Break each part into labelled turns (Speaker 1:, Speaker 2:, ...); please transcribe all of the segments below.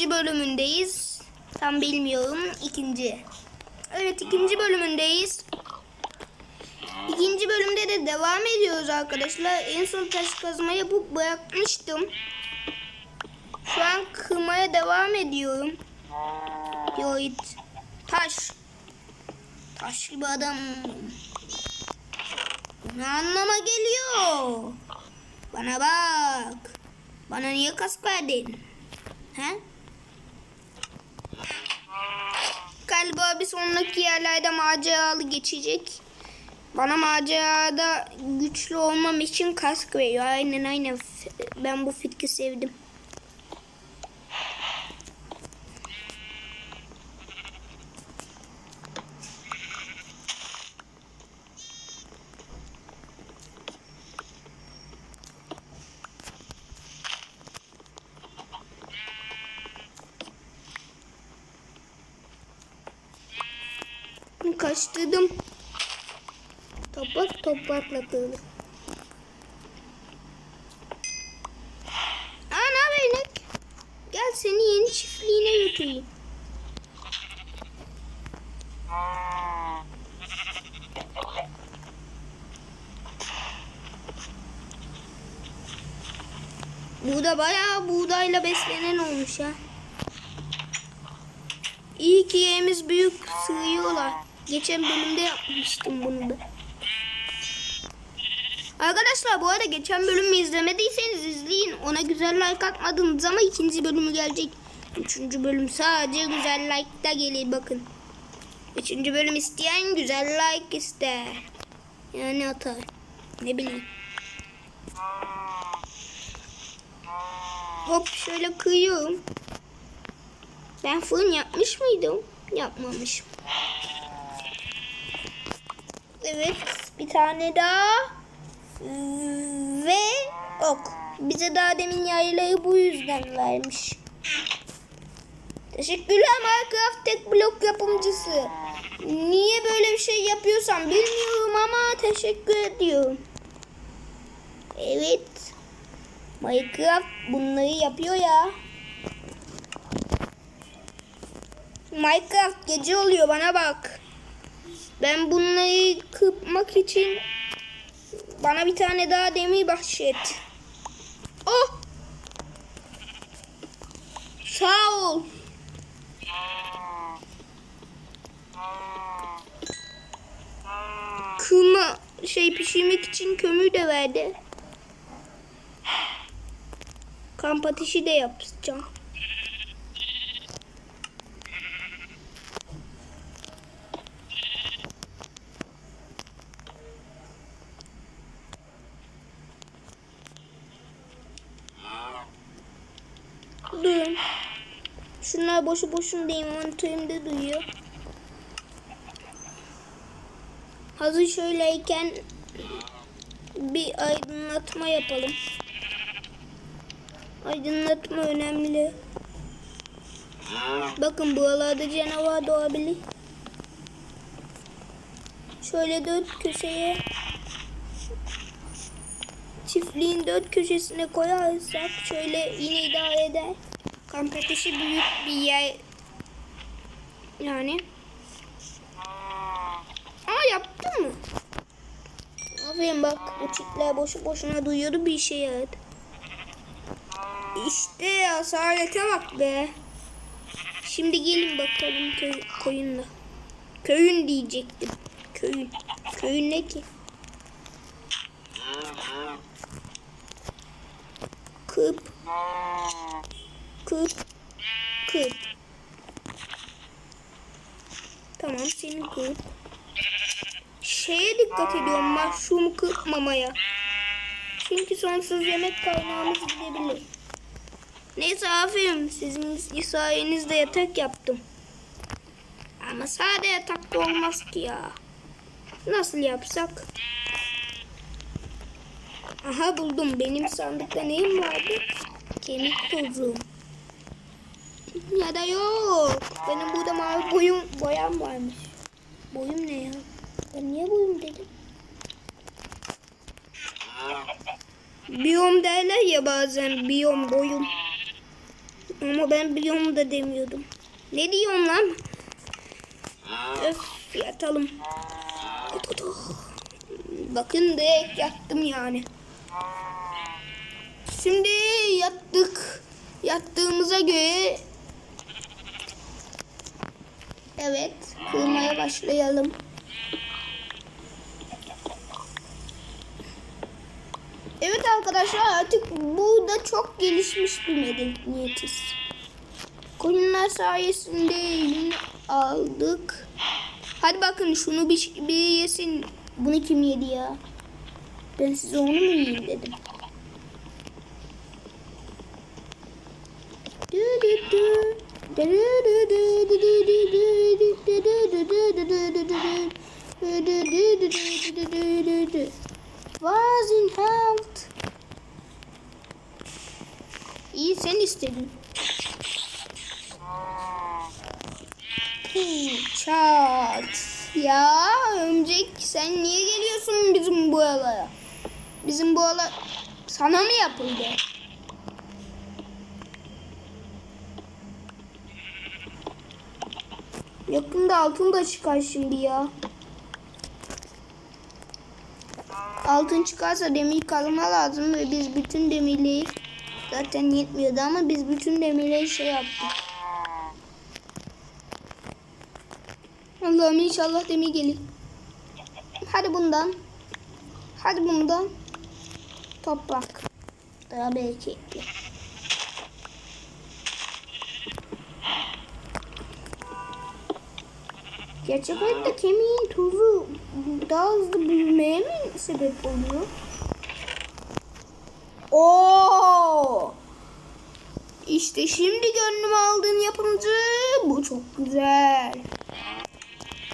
Speaker 1: kaçıncı bölümündeyiz? Tam bilmiyorum. İkinci. Evet ikinci bölümündeyiz. İkinci bölümde de devam ediyoruz arkadaşlar. En son taş kazma yapıp bırakmıştım. Şu an kırmaya devam ediyorum. Yoğit. Taş. Taş gibi adam. Ne anlama geliyor? Bana bak. Bana niye kask verdin? He? Bir sonraki yerlerde maceralı geçecek. Bana macerada güçlü olmam için kask veriyor. Aynen aynen. Ben bu fikri sevdim. Kaçtırdım. Toprak toprakla ne haber inek? Gel seni yeni çiftliğine götüreyim. Burada bayağı buğdayla beslenen olmuş ha. İyi ki yerimiz büyük sığıyorlar. Geçen bölümde yapmıştım bunu da. Arkadaşlar bu arada geçen bölümü izlemediyseniz izleyin. Ona güzel like atmadınız ama ikinci bölümü gelecek. Üçüncü bölüm sadece güzel like da gelir bakın. Üçüncü bölüm isteyen güzel like ister. Yani atar. Ne bileyim. Hop şöyle kıyıyorum. Ben fırın yapmış mıydım? Yapmamışım. Evet bir tane daha. Ve ok. Bize daha demin yaylayı bu yüzden vermiş. Teşekkürler Minecraft tek blok yapımcısı. Niye böyle bir şey yapıyorsam bilmiyorum ama teşekkür ediyorum. Evet. Minecraft bunları yapıyor ya. Minecraft gece oluyor bana bak. Ben bunları kırpmak için bana bir tane daha demir bahşet. Oh! Sağ ol. Kırma şey pişirmek için kömür de verdi. Kamp ateşi de yapacağım. Şunlar boşu boşuna envanterimde duyuyor. Hazır şöyleyken bir aydınlatma yapalım. Aydınlatma önemli. Bakın buralarda canavar doğabilir. Şöyle dört köşeye çiftliğin dört köşesine koyarsak şöyle yine idare eder. Kamp ateşi büyük bir yer. Yani. Aa yaptın mı? Aferin bak çiftler boşu boşuna duyuyordu bir işe yaradı. İşte asalete bak be. Şimdi gelin bakalım köy, koyunla. Köyün diyecektim. Köyün. Köyün ne ki? Kıp. Kıp. Kıp. Tamam senin kıp. Şeye dikkat ediyorum mushroom kırpmamaya. Çünkü sonsuz yemek kaynağımız gidebilir. Neyse aferin sizin sayenizde yatak yaptım. Ama sade yatak da olmaz ki ya. Nasıl yapsak? Aha buldum. Benim sandıkta neyim vardı? Kemik tozu. Ya da yok. Benim burada mavi boyum, boyam varmış. Boyum ne ya? Ben niye boyum dedim? Biyom derler ya bazen biyom boyum. Ama ben biyom da demiyordum. Ne diyorum lan? Öf yatalım. Bakın direkt yattım yani. Şimdi yattık. Yattığımıza göre Evet, kırmaya başlayalım. Evet arkadaşlar artık burada çok gelişmiş bir medeniyetiz. Koyunlar sayesinde elini aldık. Hadi bakın şunu bir, bir yesin. Bunu kim yedi ya? Ben size onu mu yiyeyim dedim. Was in health. İyi sen istedin. Çat. Ya örümcek sen niye geliyorsun bizim bu alaya? Bizim bu ala sana mı yapıldı? Yakında altın da çıkar şimdi ya. Altın çıkarsa demir kazma lazım ve biz bütün demirleri zaten yetmiyordu ama biz bütün demirleri şey yaptık. Allah'ım inşallah demir gelir. Hadi bundan. Hadi bundan. Toprak. Daha belki. Gerçek hayatta kemiğin tozu daha hızlı büyümeye mi sebep oluyor? Oo! İşte şimdi gönlümü aldığın yapımcı bu çok güzel.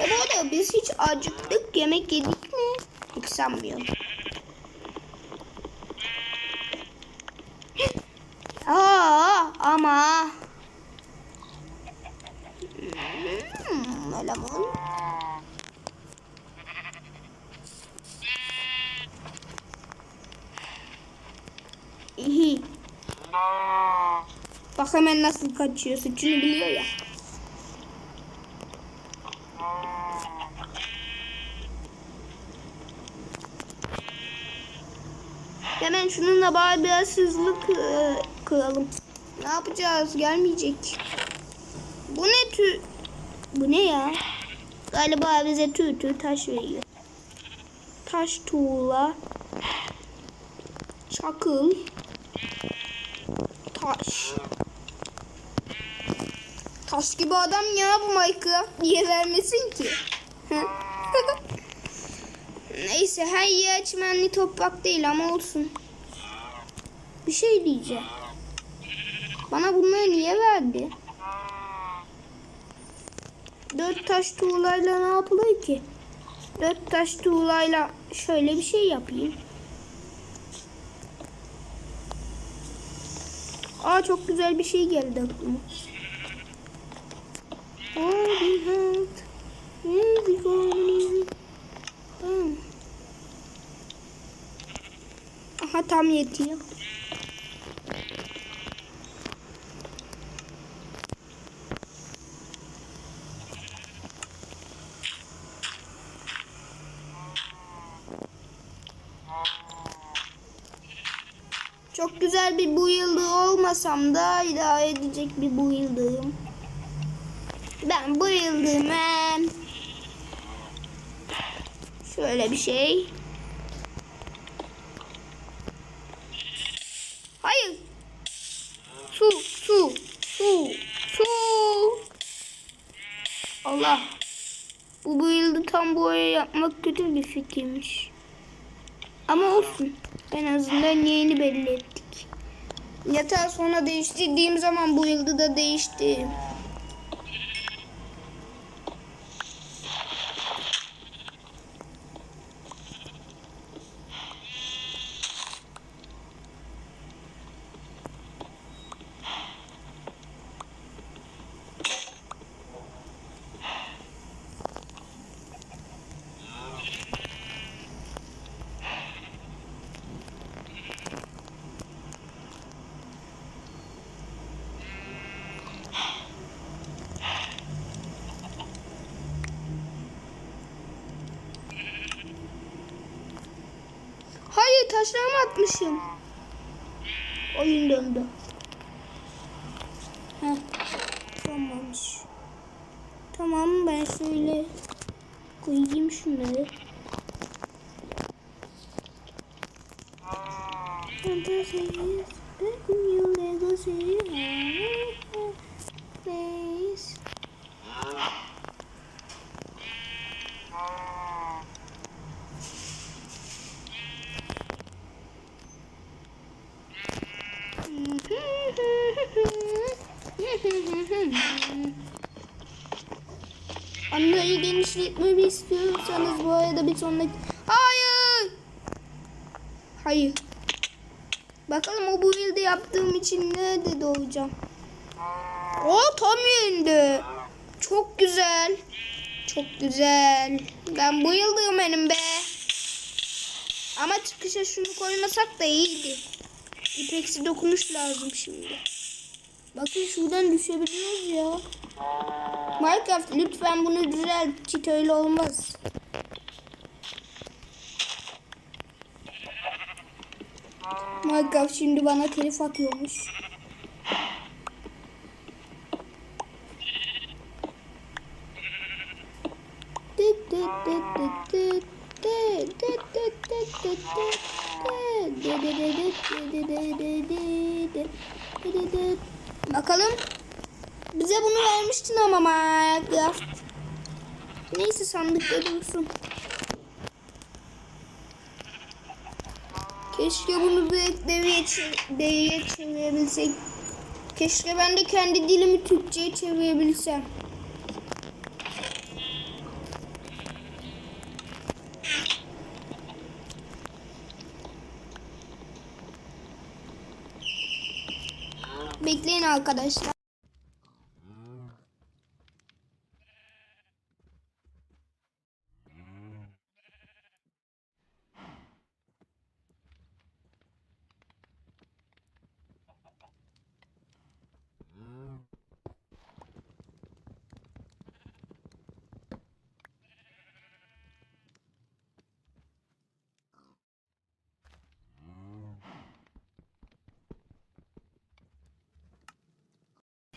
Speaker 1: E bu arada biz hiç acıktık yemek yedik mi? Hiç sanmıyorum. Aa ama Hmm, eleman. İyi. Bak hemen nasıl kaçıyor. Suçunu biliyor ya. Hemen şununla bari biraz hızlı kı- kıralım. Ne yapacağız? Gelmeyecek. Bu ne tür? Bu ne ya? Galiba bize tüy tüy taş veriyor. Taş tuğla. Çakıl. Taş. Taş gibi adam ya bu Minecraft. Niye vermesin ki? Neyse her yer çimenli toprak değil ama olsun. Bir şey diyeceğim. Bana bunları niye verdi? Dört taş tuğlayla ne yapılır ki? Dört taş tuğlayla şöyle bir şey yapayım. Aa çok güzel bir şey geldi aklıma. Oh. Aha tam yetiyor. Çok güzel bir bu yıldığı olmasam da idare edecek bir bu yıldığım. Ben bu yıldığımı şöyle bir şey. Hayır. Su, su, su, su. Allah. Bu bu yıldı tam boya yapmak kötü bir fikirmiş. Ama olsun. En azından yeğeni belli ettik. Yatağı sonra değiştirdiğim zaman bu yılda da değişti. Hayır taşlarımı atmışım. Oyun döndü. Heh. Tamammış. Tamam ben şöyle koyayım şunları. Fantasies, begging you legacy. Please. Anlayı genişletmemi istiyorsanız bu arada bir sonraki... Hayır! Hayır. Bakalım o bu yılda yaptığım için nerede doğacağım? O tam yerinde. Çok güzel. Çok güzel. Ben bu yıldığım benim be. Ama çıkışa şunu koymasak da iyiydi. İpeksi dokunuş lazım şimdi. Bakın şuradan düşebiliyoruz ya. Minecraft lütfen bunu düzelt. Çit öyle olmaz. Minecraft şimdi bana telif atıyormuş. Bakalım. Bize bunu vermiştin ama Minecraft. Neyse sandıkta dursun. Keşke bunu direkt devreye, çe- devreye çevirebilsek. Keşke ben de kendi dilimi Türkçe'ye çevirebilsem. なんかでした。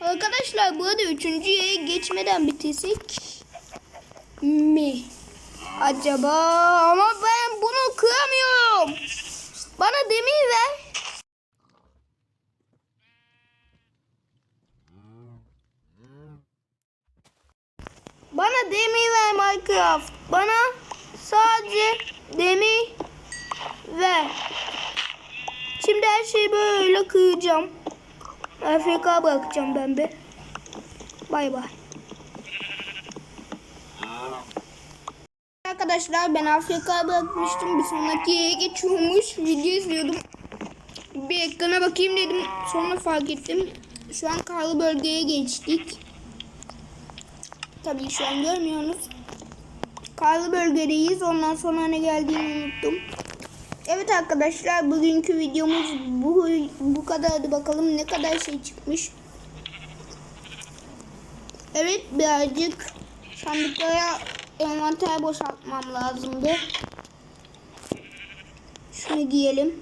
Speaker 1: Arkadaşlar bu arada üçüncüye geçmeden bitirsek mi? Acaba ama ben bunu kıramıyorum. Bana demir ver. Bana demir ver Minecraft. Bana sadece demir ver. Şimdi her şeyi böyle kıracağım. AFK bırakacağım ben be. Bay bay. Arkadaşlar ben AFK bırakmıştım. Bir sonraki yere geçiyormuş. Video izliyordum. Bir ekrana bakayım dedim. Sonra fark ettim. Şu an karlı bölgeye geçtik. Tabii şu an görmüyorsunuz. Karlı bölgedeyiz. Ondan sonra ne geldiğini unuttum. Evet arkadaşlar bugünkü videomuz bu bu kadardı. Bakalım ne kadar şey çıkmış. Evet birazcık sandıklara envanter boşaltmam lazımdı. Şunu giyelim.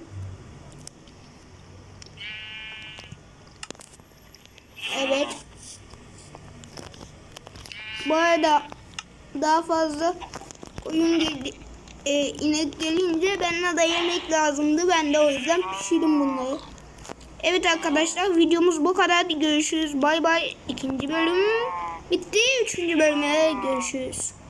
Speaker 1: Evet. Bu arada daha fazla oyun geldi. E, inek gelince bana da yemek lazımdı. Ben de o yüzden pişirdim bunları. Evet arkadaşlar videomuz bu kadar. Görüşürüz. Bay bay. İkinci bölüm bitti. Üçüncü bölüme görüşürüz.